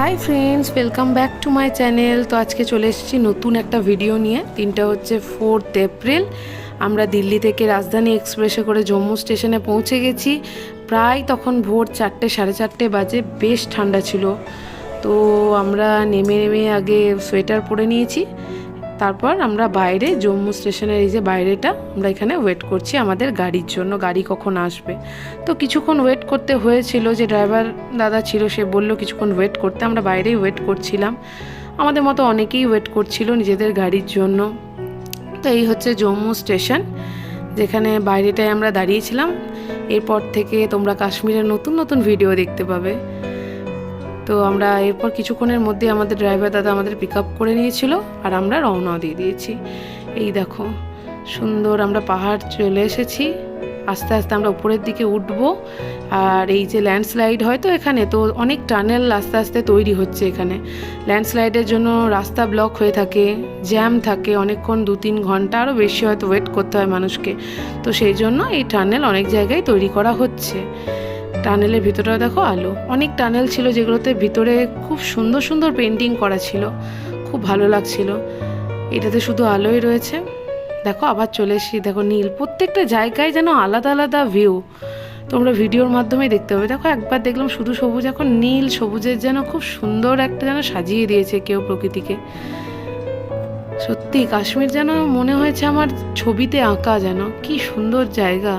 Hi friends welcome back to my channel তো আজকে চলে এসেছি নতুন একটা ভিডিও নিয়ে। তিনটা হচ্ছে ফোর্থ এপ্রিল আমরা দিল্লি থেকে রাজধানী এক্সপ্রেসে করে জম্মু স্টেশনে পৌঁছে গেছি। প্রায় তখন ভোর চারটে, সাড়ে চারটে বাজে, বেশ ঠান্ডা ছিল। তো আমরা নেমে নেমে আগে সোয়েটার পরে নিয়েছি। তারপর আমরা বাইরে, জম্মু স্টেশনের এই যে বাইরেটা, আমরা এখানে ওয়েট করছি আমাদের গাড়ির জন্য, গাড়ি কখন আসবে। তো কিছুক্ষণ ওয়েট করতে হয়েছিল, যে ড্রাইভার দাদা ছিল, সে বলল কিছুক্ষণ ওয়েট করতে, আমরা বাইরেই ওয়েট করছিলাম। আমাদের মতো অনেকেই ওয়েট করছিল নিজেদের গাড়ির জন্য। তো এই হচ্ছে জম্মু স্টেশন, যেখানে বাইরেটায় আমরা দাঁড়িয়েছিলাম। এরপর থেকে তোমরা কাশ্মীরের নতুন নতুন ভিডিও দেখতে পাবে। তো আমরা এরপর কিছুক্ষণের মধ্যে আমাদের ড্রাইভার দাদা আমাদের পিক আপ করে নিয়েছিল আর আমরা রওনাও দিয়ে দিয়েছি। এই দেখো, সুন্দর আমরা পাহাড় চলে এসেছি। আস্তে আস্তে আমরা উপরের দিকে উঠব আর এই যে ল্যান্ডস্লাইড হয় তো এখানে, তো অনেক টানেল আস্তে আস্তে তৈরি হচ্ছে এখানে। ল্যান্ডস্লাইডের জন্য রাস্তা ব্লক হয়ে থাকে জ্যাম থাকে অনেকক্ষণ দু তিন ঘণ্টা আরও বেশি হয়তো ওয়েট করতে হয় মানুষকে। তো সেই জন্য এই টানেল অনেক জায়গায় তৈরি করা হচ্ছে। টানেলের ভিতরেও দেখো আলো। অনেক টানেল ছিল যেগুলোতে ভিতরে খুব সুন্দর সুন্দর পেন্টিং করা ছিল। খুব ভালো লাগছিল। এটাতে শুধু আলোই রয়েছে। দেখো, আবার চলে এসেছি। দেখো, নীল। প্রত্যেকটা জায়গায় যেন আলাদা আলাদা ভিউ তোমরা ভিডিওর মাধ্যমে দেখতে পাবে। দেখো, একবার দেখলাম শুধু সবুজ, এখন নীল। সবুজের যেন খুব সুন্দর একটা যেন সাজিয়ে দিয়েছে কেউ প্রকৃতিকে। সত্যি, কাশ্মীর যেন মনে হয়েছে আমার ছবিতে আঁকা যেন। কি সুন্দর জায়গা।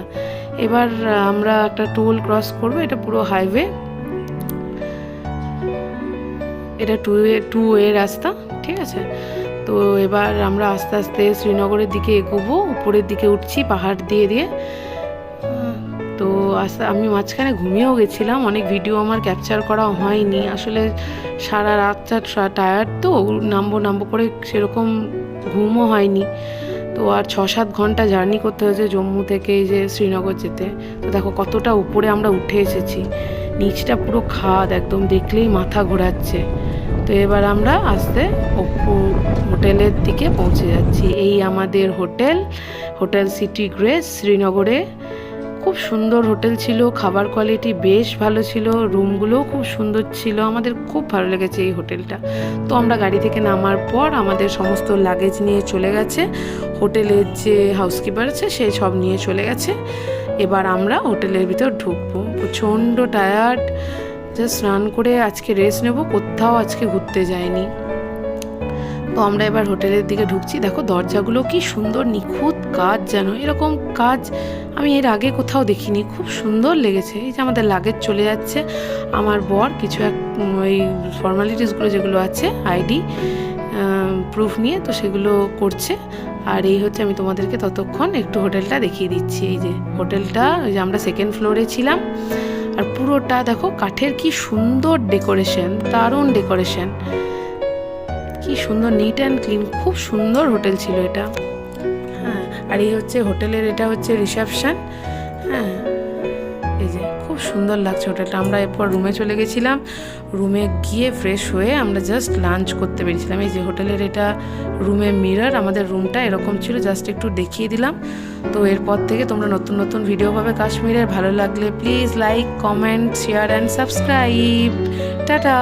এবার আমরা একটা টোল ক্রস করব, এটা পুরো হাইওয়ে এটা টু ওয়ে টু ওয়ে রাস্তা, ঠিক আছে? তো এবার আমরা আস্তে আস্তে শ্রীনগরের দিকে এগোবো, উপরের দিকে উঠছি, পাহাড় দিয়ে দিয়ে। তো আস্তে, আমি মাঝখানে ঘুমিয়েও গেছিলাম, অনেক ভিডিও আমার ক্যাপচার করা হয়নি। আসলে সারা রাতটা টায়ার্ড তো, নামবো নামবো করে সেরকম ঘুমও হয়নি। তো আর ছ সাত ঘণ্টা জার্নি করতে হয়েছে জম্মু থেকে এই যে শ্রীনগর যেতে। তো দেখো কতটা উপরে আমরা উঠে এসেছি। নিচটা পুরো খাদ একদম, দেখলেই মাথা ঘোরাচ্ছে। তো এবার আমরা আস্তে হোটেলের দিকে পৌঁছে যাচ্ছি। এই আমাদের হোটেল হোটেল সিটি গ্রেস শ্রীনগরে। খুব সুন্দর হোটেল ছিল, খাবার কোয়ালিটি বেশ ভালো ছিল, রুমগুলোও খুব সুন্দর ছিল, আমাদের খুব ভালো লেগেছে এই হোটেলটা। তো আমরা গাড়ি থেকে নামার পর আমাদের সমস্ত লাগেজ নিয়ে চলে গেছে। হোটেলের যে হাউসকিপার আছে, সে সব নিয়ে চলে গেছে। এবার আমরা হোটেলের ভিতর ঢুকবো। প্রচণ্ড টায়ার্ড জাস্ট স্নান করে আজকে রেস্ট নেব। কোথাও আজকে ঘুরতে যাইনি। তো আমরা এবার হোটেলের দিকে ঢুকছি। দেখো, দরজাগুলো কি সুন্দর, নিখুঁত কাজ যেন। এরকম কাজ আমি এর আগে কোথাও দেখিনি। খুব সুন্দর লেগেছে। এই যে আমাদের লাগেজ চলে যাচ্ছে। আমার বর কিছু এক ওই ফর্মালিটিসগুলো যেগুলো আছে আইডি প্রুফ নিয়ে তো সেগুলো করছে। আর এই হচ্ছে আমি তোমাদেরকে ততক্ষণ একটু হোটেলটা দেখিয়ে দিচ্ছি। এই যে হোটেলটা ওই যে আমরা সেকেন্ড ফ্লোরে ছিলাম। আর পুরোটা দেখো, কাঠের কি সুন্দর ডেকোরেশন দারুণ ডেকোরেশন কি সুন্দর নিট অ্যান্ড ক্লিন খুব সুন্দর হোটেল ছিল এটা। হ্যাঁ আর এই হচ্ছে হোটেলের, এটা হচ্ছে রিসেপশান হ্যাঁ এই যে। খুব সুন্দর লাগছে হোটেলটা আমরা এরপর রুমে চলে গেছিলাম। রুমে গিয়ে ফ্রেশ হয়ে আমরা জাস্ট লাঞ্চ করতে পেরেছিলাম এই যে হোটেলের এটা রুমে মিরার আমাদের রুমটা এরকম ছিল জাস্ট একটু দেখিয়ে দিলাম। তো এরপর থেকে তোমরা নতুন নতুন ভিডিও পাবে কাশ্মীরের। ভালো লাগলে please like comment share and subscribe tata!